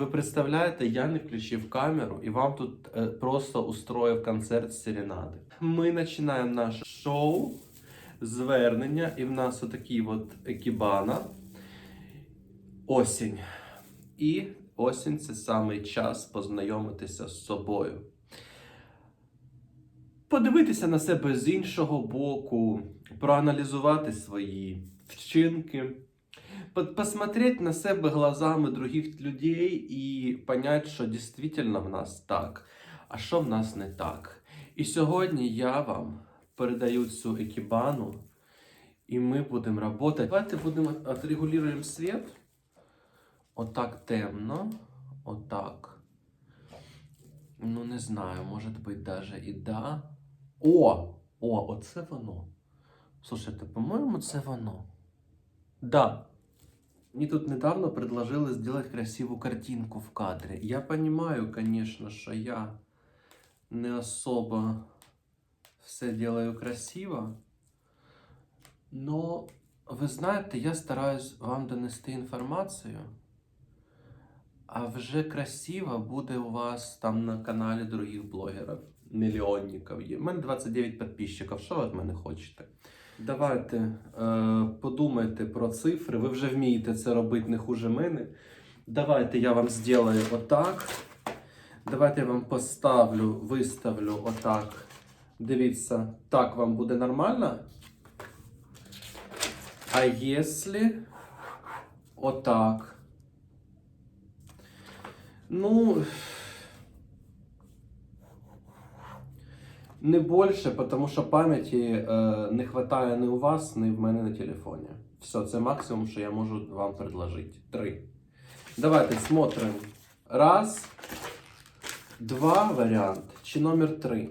Ви представляєте, я не включив камеру і вам тут е, просто устроїв концерт серенади. Ми починаємо наше шоу, звернення, і в нас отакий от екібана. Осінь. І осінь це самий час познайомитися з собою. Подивитися на себе з іншого боку, проаналізувати свої вчинки, посмотреть на себе глазами других людей і понять, що дійсно в нас так, а що в нас не так. І сьогодні я вам передаю цю екібану, і ми будемо працювати. Давайте будемо отрегулюємо світ. Отак темно, отак. Ну, не знаю, може бути даже і да. О! О, оце воно. Слушайте, по-моєму, це воно. Да. Мне тут недавно предложили сделать красивую картинку в кадре. Я понимаю, конечно, что я не особо все делаю красиво, но ви знаєте, я стараюсь вам донести інформацію, а вже красиво буде у вас там на каналі других блогерів, мільйонників. У мене 29 підписчиків. Що ви від мене хочете? Давайте е, подумайте про цифри. Ви вже вмієте це робити не хуже мене. Давайте я вам зроблю отак. Давайте я вам поставлю, виставлю отак. Дивіться, так вам буде нормально. А якщо отак. Ну. Не більше, тому що пам'яті е, не вистачає ні у вас, ні в мене на телефоні. Все, це максимум, що я можу вам предложити. Три. Давайте смотрим. Раз, два варіант. Чи номер три.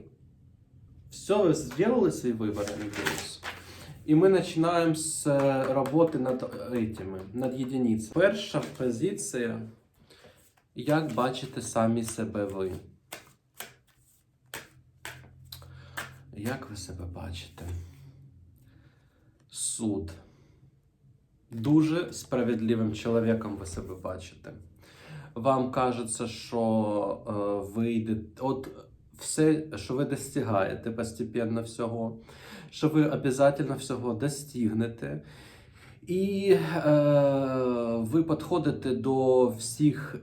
Все, ви зробили свій вибір. І ми починаємо з е, роботи над этими, над єдиницями. Перша позиція. Як бачите самі себе ви? Як ви себе бачите? Суд. Дуже справедливим чоловіком ви себе бачите. Вам кажеться, що е, ви йдете, от все, що ви достигаєте постепенно всього, що ви обов'язково всього достигнете. І е, ви підходите до всіх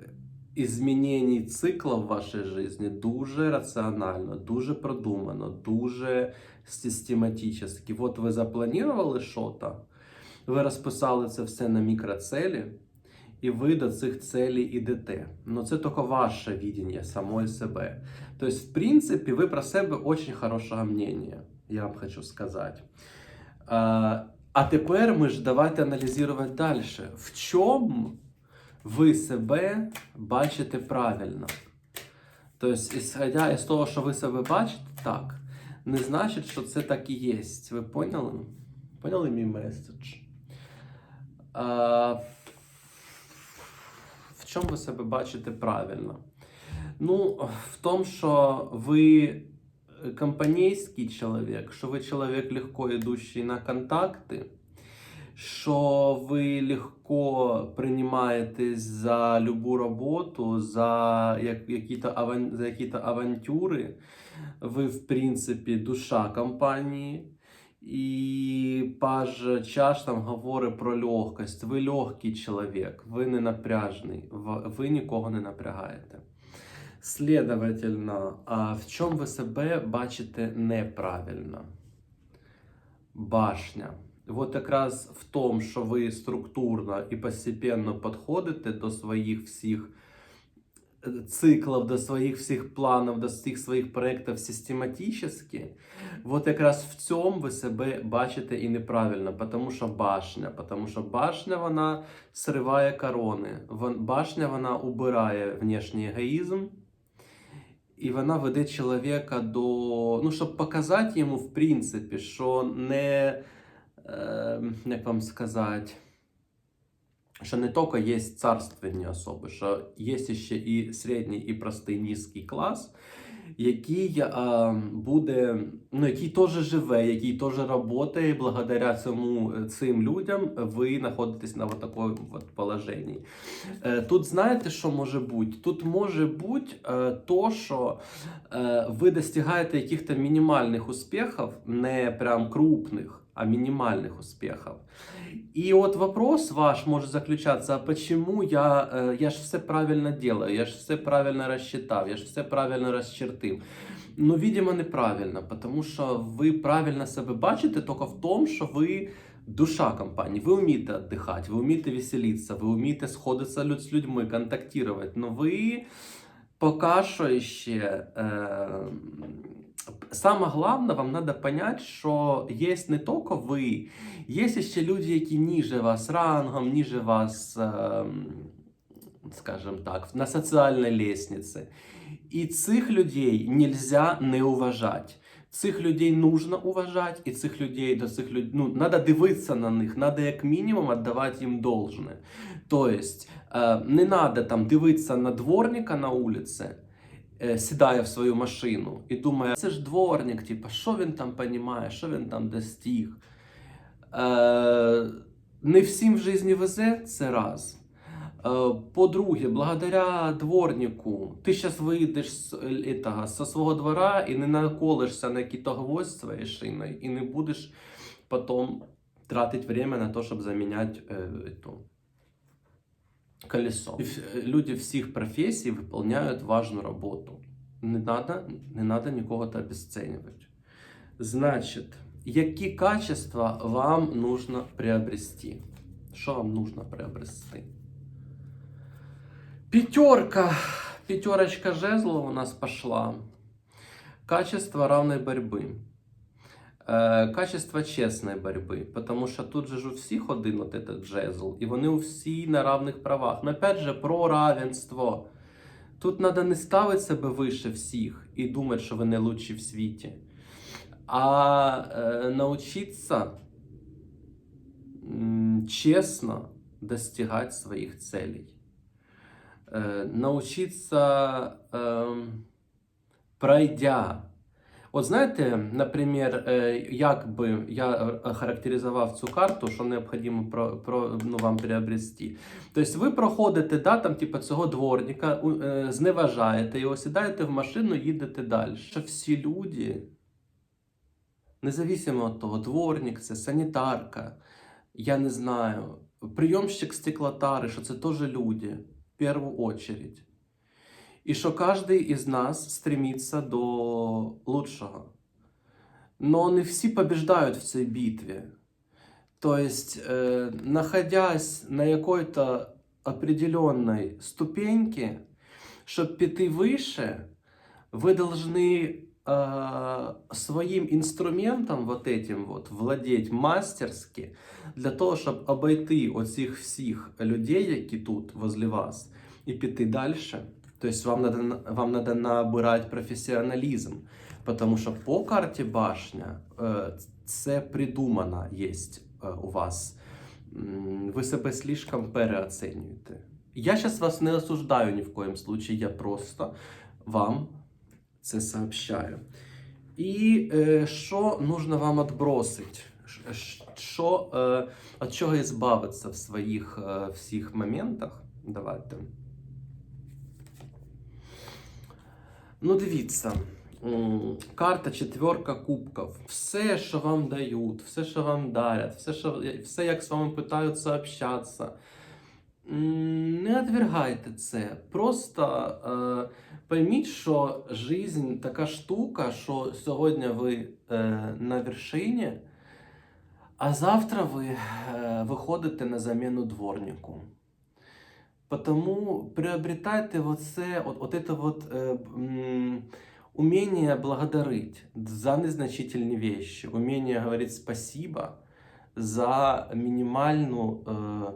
изменений цикла в вашій житті дуже раціонально, дуже продумано, дуже систематично. От ви запланували що-то, ви розписали це все на мікроцелі, і ви до цих целей йдете. Ну це тільки ваше видіння самої себе. Тобто, в принципі, ви про себе дуже хорошого мнення, я вам хочу сказати. А тепер ми ж давайте аналізувати далі. В чому ви себе бачите правильно. Тобто, ісходя із того, що ви себе бачите, так, не значить, що це так і є. Ви поняли? Поняли мій меседж? А, в чому ви себе бачите правильно? Ну, в тому, що ви компанійський чоловік, що ви чоловік легко йдущий на контакти, що ви легко приймаєтесь за любу роботу, за як, які-то аван, за які-то авантюри. Ви, в принципі, душа компанії. І паж чаш там говорить про легкость. Ви легкий чоловік, ви не напряжний, ви нікого не напрягаєте. Следовательно, а в чому ви себе бачите неправильно? Башня. Вот якраз в тому, що ви структурно і постепенно підходите до своїх всіх е, циклів, до своїх всіх планів, до всіх своїх проєктів систематично, вот якраз в цьому ви себе бачите і неправильно, тому що башня, тому що башня вона сриває корони, башня вона убирає внешній егоїзм. І вона веде чоловіка до. Ну, щоб показати йому, в принципі, що не. Е, як вам сказати, що не тільки є царственні особи, що є ще і середній, і простий низький клас. який а, буде, ну, який теж живе, який теж працює, благодаря цьому е, цим людям ви знаходитесь на вот такому вот положенні. Е, Тут знаєте, що може бути? Тут може бути е, то, що е, ви достигаєте яких-то мінімальних успіхів, не прям крупних, а мінімальних успіхів. И вот вопрос ваш может заключаться, а почему я, э, я ж все правильно делаю, я ж все правильно рассчитав, я ж все правильно розчертив. Ну, видимо, неправильно, тому що ви правильно себе бачите тільки в тому, що ви душа компанії. Ви вмієте віддихати, ви вмієте веселитися, ви вмієте сходитися з людьми, контактувати. Но ви поки що ще. Е, Саме головне, вам треба понять, що є не тільки ви, є ще люди, які ніже вас рангом, ніже вас, ем, скажімо так, на соціальній лестниці. І цих людей нельзя не уважати. Цих людей нужно уважати, і цих людей до цих людей ну, треба дивитися на них, треба як мінімум віддавати їм должне. Тобто, е, не треба там дивитися на дворника на вулиці, сідає в свою машину і думає, це ж дворник, типа, що він там розуміє, що він там достиг. Е, не всім в житті везе, це раз. Е, По-друге, благодаря дворнику, ти зараз вийдеш з, этого, зі свого двора і не наколишся на який-то гвоздь своєю шиною, і не будеш потім тратити время на те, щоб заміняти е, эту, колесо. Люди всіх професій виконують важну роботу. Не надо, не надо нікого то обесценивать. Значит, які качества вам нужно приобрести? Що вам нужно приобрести? Пятерка. Пятерочка жезлов у нас пошла. Качество равной борьбы. Е, Качество чесної боротьби, тому що тут же ж у всіх один от этот жезл, і вони у всі на равних правах. Но опять же про равенство. Тут треба не ставити себе вище всіх і думати, що ви не лучші в світі, а е, навчитися чесно достигати своїх целей. Е, научиться, ем, пройдя. От знаєте, наприклад, е, як би я характеризував цю карту, що необхідно про, про, ну, вам приобрести. Тобто ви проходите да, там, типу, цього дворника, е, зневажаєте його, сідаєте в машину, їдете далі. Що всі люди, независимо від того, дворник, це санітарка, я не знаю, прийомщик стеклотари, що це теж люди, в першу очередь. І що кожен із нас стремиться до лучшого. Но не всі побеждають в цій битві. То есть, э, находясь на какой-то определенной ступеньке, чтобы піти выше, вы должны э, своим инструментом вот этим вот владеть мастерски для того, щоб обойти оцих всіх людей, які тут возле вас, і піти дальше. Тобто вам надо, вам надо набирати професіоналізм, тому що по карті башня е, це придумано є е, у вас. Ви себе слишком переоцінюєте. Я зараз вас не осуждаю ні в коєму случае, я просто вам це сообщаю. І е, що нужно вам відбросити? Що, е, від чого збавитися в своїх е, всіх моментах? Давайте. Ну, дивіться. Карта четверка кубків. Все, що вам дають, все, що вам дарять, все, що, все як з вами питаються общатися. Не відвергайте це. Просто е, пойміть, що жизнь така штука, що сьогодні ви е, на вершині, а завтра ви е, виходите на заміну дворнику. Потому приобретайте вот це, от, от это вот э, м, умение благодарить за незначительные вещи, умение говорить спасибо за мінімальну э,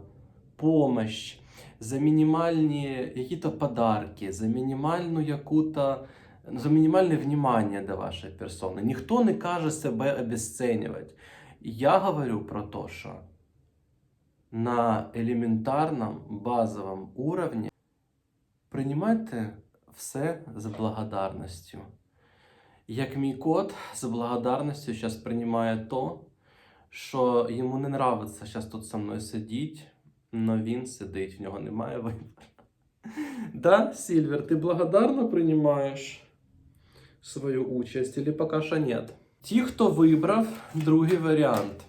помощь, за мінімальні які-то подарки, за мінімальну яку-то за мінімальне внимание до вашої персони. Ніхто не каже себе обесценивать. Я говорю про те, що на элементарном базовом уровне принимайте все з благодарністю. як мій кот з благодарністю зараз приймає то, що йому не нравиться зараз тут со мною сидіти, але він сидить, в нього немає вибору. Да, Сильвер, ти благодарно приймаєш свою участь, или поки що нет? Ті, хто вибрав другий варіант.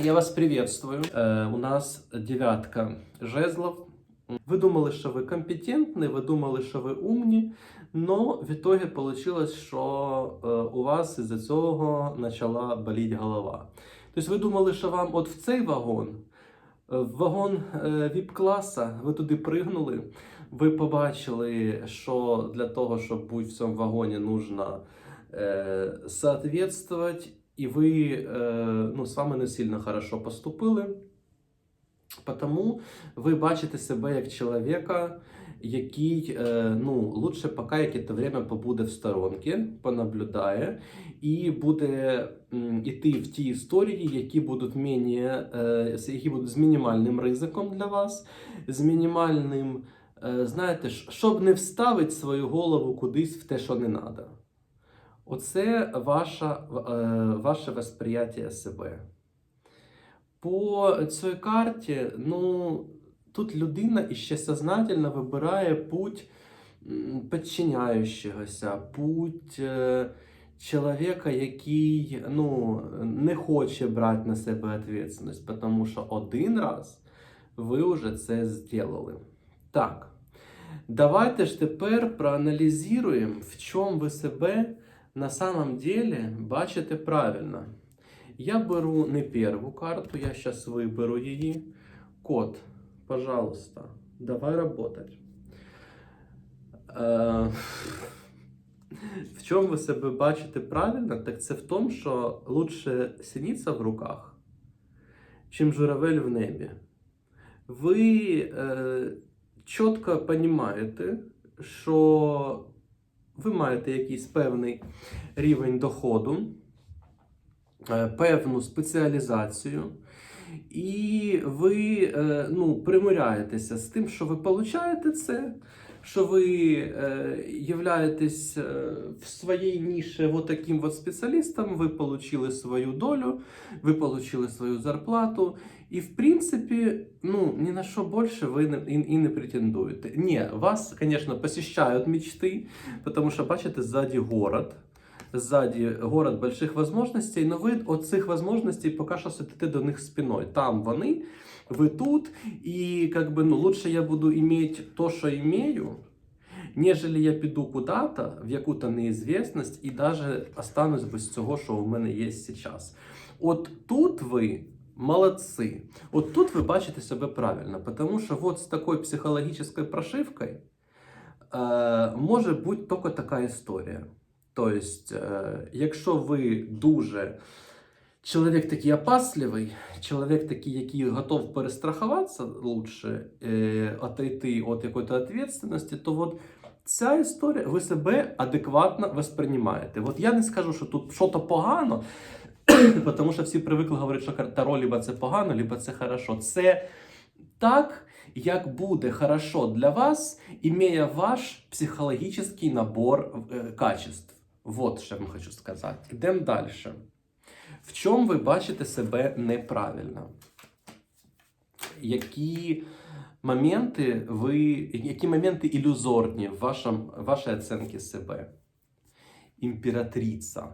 Я вас приветствую. Е, у нас дев'ятка жезлов. Ви думали, що ви компетентні, ви думали, що ви умні, но в итоге получилось, що у вас із-за цього почала боліти голова. Тобто ви думали, що вам от в цей вагон, е, в вагон е, віп-класа, ви туди пригнули, ви побачили, що для того, щоб бути в цьому вагоні, нужно соответствовать, і ви е, ну, з вами не сильно хорошо поступили. Тому ви бачите себе як чоловіка, який е, ну, лучше поки якесь время побуде в сторонці, понаблюдає, і буде м, іти в ті історії, які будуть, менее, е, які будуть з мінімальним ризиком для вас, з мінімальним, знаєте, щоб не вставити свою голову кудись в те, що не треба. Оце е, ваше восприяття себе. По цій карті, ну, тут людина іще сознательно вибирає путь підчиняючогося, путь е, чоловіка, який ну, не хоче брати на себе відповідальність, тому що один раз ви вже це зробили. Так, давайте ж тепер проаналізуємо, в чому ви себе на самом деле бачите правильно. Я беру не первую карту, я сейчас выберу ее. Кот, пожалуйста, давай работать. Е, В чому ви себе бачите правильно, так це в тому, що лучше синіця в руках, чим журавель в небі. Ви е, чітко розумієте, що ви маєте якийсь певний рівень доходу, е, певну спеціалізацію, і ви е, ну, примиряєтеся з тим, що ви получаєте це, що ви е, являєтесь е, в своїй ніші вот таким вот спеціалістом, ви получили свою долю, ви получили свою зарплату, і в принципі, ну, ні на що більше ви не, і, і не претендуєте. Ні, вас, звісно, посещають мечти, тому що, бачите, ззаді город, сзади город больших возможностей, но ви от цих возможностей поки що сидите до них спиною. Там вони, ви тут, і как бы, ну, лучше я буду иметь то, що имею, нежели я піду куда-то в яку-то неізвісність і даже останусь без цього, що у мене є зараз. От тут ви молодці. От тут ви бачите себе правильно, тому що от з такою психологічною прошивкою е, може бути тільки така історія. Тобто, е, якщо ви дуже чоловік такий опасливий, чоловік такий, який готов перестрахуватися лучше, е, отойти від якоїсь відповідальності, то от ця історія, ви себе адекватно восприймаєте. От я не скажу, що тут щось погано, тому що всі привикли говорити, що Таро либо це погано, либо це хорошо. Це так, як буде хорошо для вас, імея ваш психологічний набор е, качеств. Вот що я вам хочу сказати. Йдемо далі. В чому ви бачите себе неправильно? Які моменти ви, які моменти ілюзорні в вашому, вашій оцінці себе? Імператриця.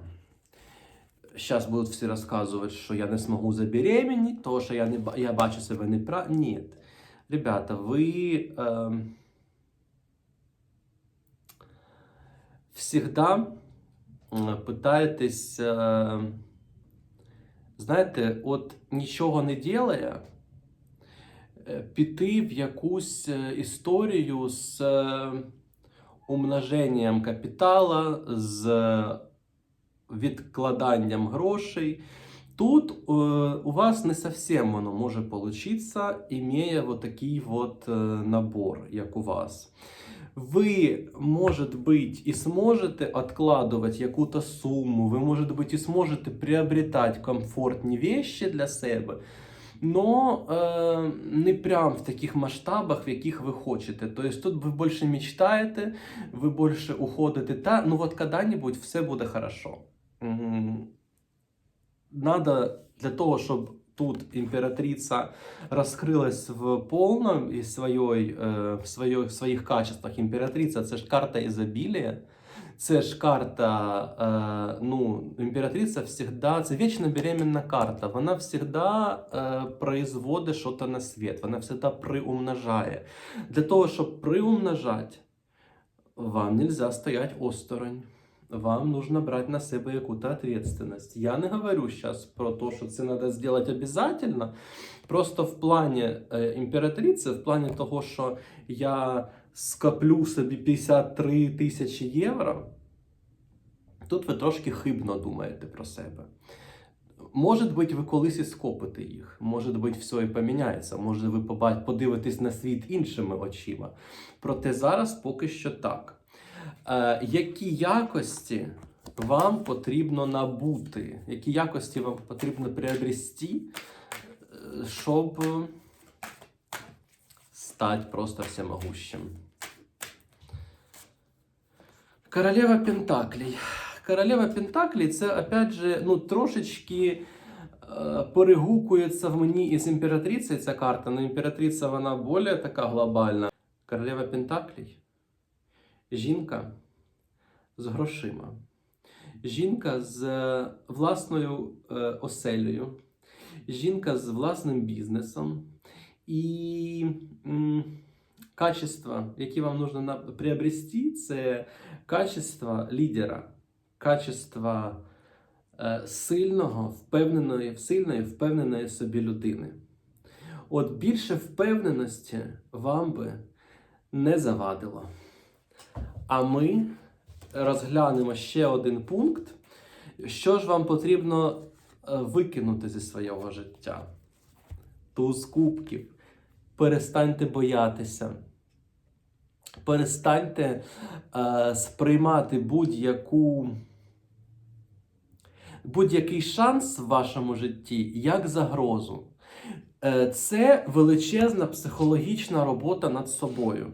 Сейчас будут все рассказывать, что я не смогу забеременеть, то, что я, не, ба- я бачу себе неправильно. Нет. Ребята, вы эм, всегда м, пытаетесь, е, знаєте, от нічого не делая, е, піти в якусь е, історію з е, умноженням капітала, з відкладанням грошей. Тут е, у вас не совсем воно може получиться, имея вот такий вот е, набор, як у вас. Ви, может быть, и сможете откладывать яку-то сумму, ви, может быть, и сможете приобретать комфортні вещи для себе, но е, не прям в таких масштабах, в яких ви хочете. Тобто тут ви більше мечтаєте, ви більше уходите, та ну от коли-небудь все буде хорошо. М, Надо для того, щоб тут імператриця розкрилась в повному і своїй, е, в своїх, в своїх качествах. Імператриця це ж карта ізобілія. Це ж карта, е, ну, імператриця всегда, це вічно беременна карта. Вона всегда е, производить щось на світ, вона всегда приумножає. Для того, щоб приумножати, вам нельзя стоять осторонь. Вам нужно брать на себе какую-то ответственность. Я не говорю сейчас про то, что это надо сделать обязательно. Просто в плані е, імператриці, в плані того, що я скоплю собі 53 тисячі євро, тут ви трошки хибно думаєте про себе. Може бути, ви колись і скопите їх, може бути, все і поміняється, може ви подивитесь на світ іншими очима. Проте зараз поки що так. Е, які якості вам потрібно набути, які якості вам потрібно приобрести, е, щоб стати просто всемогущим? Королева Пентаклей. Королева Пентаклей це, опять же, ну, трошечки е, перегукується в мені із імператрицею ця карта, але імператриця вона більш така глобальна. Королева Пентаклей. Жінка з грошима. Жінка з е, власною е, оселею. Жінка з власним бізнесом. І качества, які вам нужно приобрести, це качество лідера, качество е, сильного, впевненої, сильної, впевненої собі людини. От більше впевненості вам би не завадило. А ми розглянемо ще один пункт, що ж вам потрібно е, викинути зі свого життя. Туз кубків. Перестаньте боятися. Перестаньте е, сприймати будь-яку будь-який шанс в вашому житті як загрозу. Е, це величезна психологічна робота над собою.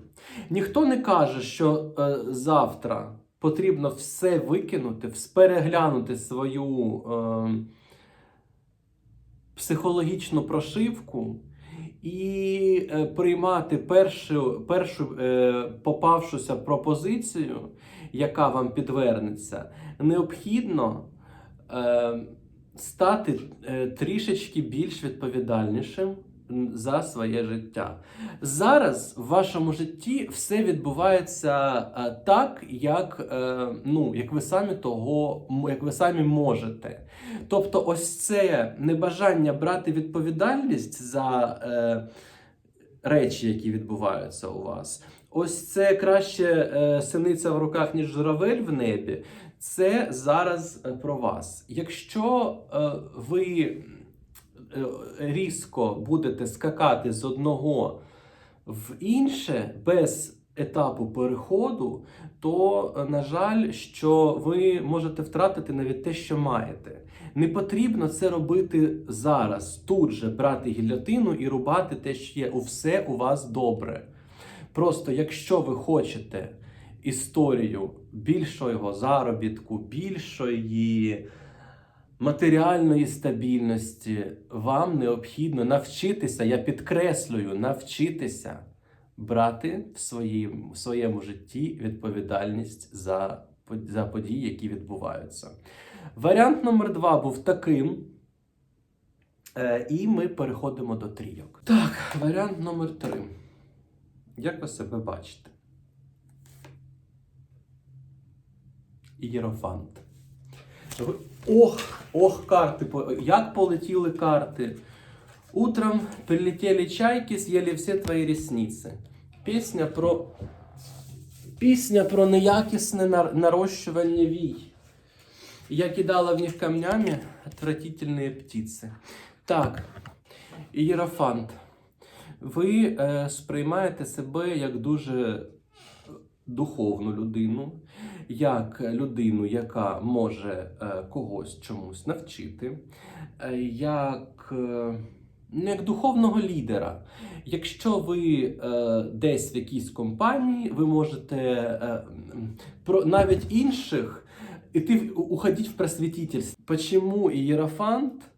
Ніхто не каже, що е, завтра потрібно все викинути, переглянути свою е, психологічну прошивку і е, приймати першу, першу е, попавшуся пропозицію, яка вам підвернеться, необхідно е, стати е, трішечки більш відповідальнішим за своє життя. Зараз в вашому житті все відбувається е, так, як, е, ну, як ви самі того, як ви самі можете. Тобто, ось це небажання брати відповідальність за е, речі, які відбуваються у вас. Ось це краще е, синиця в руках, ніж журавель в небі. Це зараз е, про вас. Якщо е, ви різко будете скакати з одного в інше без етапу переходу, то, е, на жаль, що ви можете втратити навіть те, що маєте. Не потрібно це робити зараз, тут же брати гільотину і рубати те, що є. У все у вас добре. Просто якщо ви хочете історію більшого заробітку, більшої матеріальної стабільності, вам необхідно навчитися, я підкреслюю, навчитися брати в своїм, в своєму житті відповідальність за, за події, які відбуваються. Варіант номер два був таким. Е, і ми переходимо до трійок. Так, варіант номер три. Як ви себе бачите? Єрофант. Ох, ох, карти. Як полетіли карти. Утром прилетели чайки, съели все твої ресниці. Пісня про. Пісня про неякісне нарощування вій. Я кидала в них камнями отвратительные птиці. Так, Єрофант. Ви е, сприймаєте себе як дуже духовну людину, як людину, яка може е, когось чомусь навчити, е, як е, ну, як духовного лідера. Якщо ви десь в якійсь компанії, ви можете про навіть інших іти уходить в просветительство. Почему Иерофант?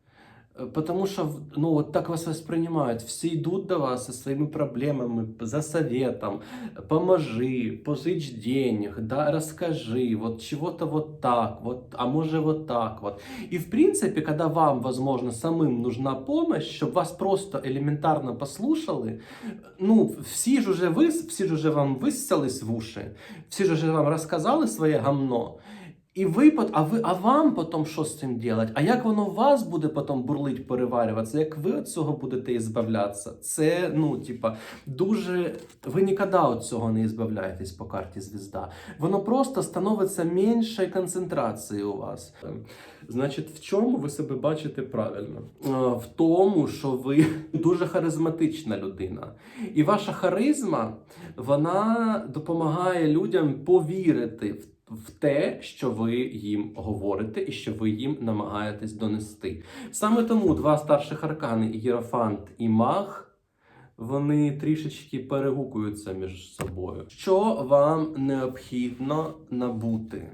Э, Потому что ну, вот так вас воспринимают. Все идут до вас со своими проблемами, за советом. Поможи, позычь денег, да, расскажи, вот чего-то вот так, вот, а может вот так вот. И в принципе, когда вам, возможно, самым нужна помощь, чтобы вас просто элементарно послушали, ну, всі ж уже ви, всі ж уже вам висцялись в уші, всі ж уже вам розказали своє гамно. І ви, а ви, а вам потім що з цим робити? А як воно вас буде потім бурлить, переварюватися? Як ви від цього будете ізбавлятися? Це, ну, типа, дуже. Ви ніколи від цього не ізбавляєтесь по карті звізда. Воно просто становиться меншою концентрацією у вас. Значить, в чому ви себе бачите правильно? Е, В тому, що ви дуже харизматична людина. І ваша харизма вона допомагає людям повірити в, в те, що ви їм говорите, і що ви їм намагаєтесь донести. Саме тому два старших аркани Єрофант і Маг. Вони трішечки перегукуються між собою. Що вам необхідно набути?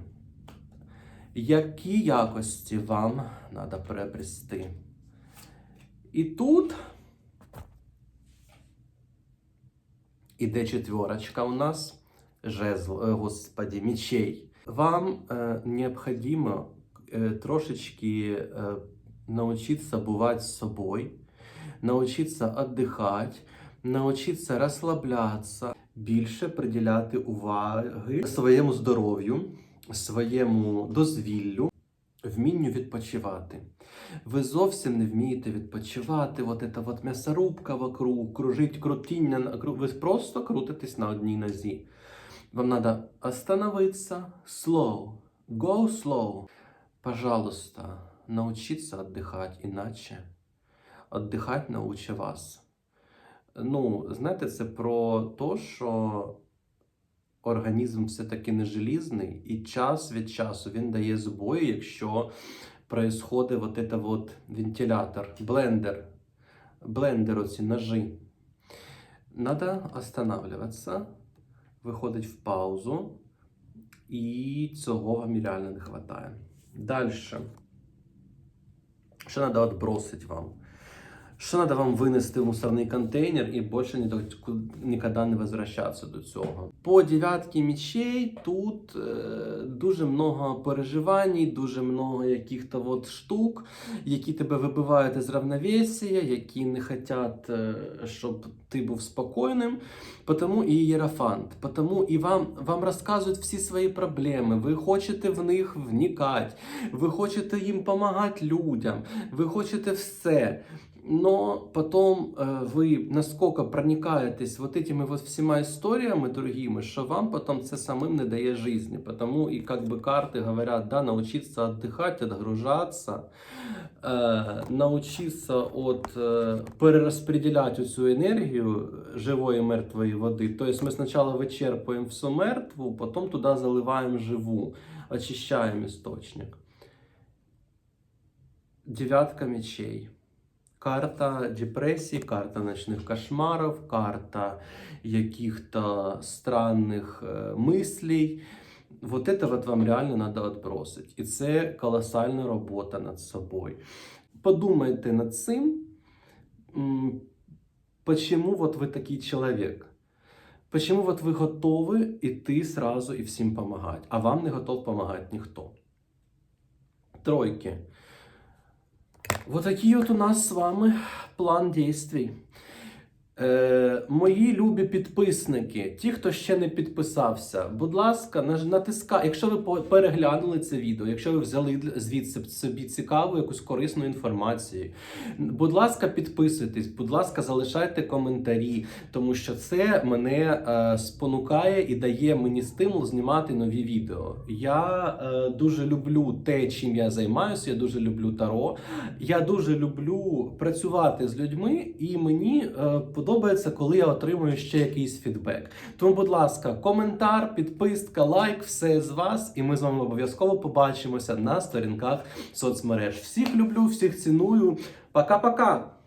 Які якості вам треба приобрести? І тут іде четверочка у нас, жезл, е, господі, мечей. Вам е, необхідно е, трошечки е, научиться бувати з собою, научиться віддихати, научиться розслаблятися, більше приділяти уваги своєму здоров'ю, своєму дозвіллю, вмінню відпочивати. Ви зовсім не вмієте відпочивати, от ця от м'ясорубка вокруг, кружить крутіння, ви просто крутитесь на одній нозі. Вам треба остановитися, slow, go slow. Пожалуйста, научиться отдыхать, иначе отдыхать научить вас. Ну, знаєте, це про те, що організм все-таки не желізний, і час від часу він дає збої, якщо происходит вот это вот вентилятор, блендер, блендер, оці ножи. Надо останавливаться, виходить в паузу, і цього вам реально не вистачає. Далі. Що треба відбросити вам? Що треба вам винести в мусорний контейнер і до- ніколи не возвращатися до цього. По дев'ятки мечей тут е, дуже много переживань, дуже много яких-то от штук, які тебе вибивають із равновесія, які не хочуть, е, щоб ти був спокійним. Потому і Єрофант, потому і вам, вам розказують всі свої проблеми. Ви хочете в них вникати, ви хочете їм допомагати людям, ви хочете все Но потом э, вы насколько проникаетесь вот этими вот всіма історіями другими, що вам потом це самим не дає жизни. Потому і как бы карти говорять, да, научиться отдыхать, отгружаться, э, научиться от э, перераспределять цю енергію живої мертвої води. Тобто ми спочатку вичерпуємо всю мертву, потім туди заливаємо живу, очищаємо істочник. Дев'ятка мечей. Карта депрессии, карта ночных кошмаров, карта каких-то странных э, мыслей. Вот это вот вам реально надо отбросить. І це колосальна робота над собою. Подумайте над цим, м, почему вот вы такий человек. Почему вот вы готовы идти сразу и всем помогать, а вам не готов помогать никто. Тройки. Вот такие вот у нас с вами план дійствій. Е, мої любі підписники, ті, хто ще не підписався, будь ласка, наж- натиска, якщо ви переглянули це відео, якщо ви взяли звідси собі цікаву якусь корисну інформацію, будь ласка, підписуйтесь, будь ласка, залишайте коментарі, тому що це мене е, спонукає і дає мені стимул знімати нові відео. Я е, дуже люблю те, чим я займаюся. Я дуже люблю таро. Я дуже люблю працювати з людьми, і мені е, подобається, коли я отримую ще якийсь фідбек. Тому, будь ласка, коментар, підписка, лайк, все з вас, і ми з вами обов'язково побачимося на сторінках соцмереж. Всіх люблю, всіх ціную. Пока-пока!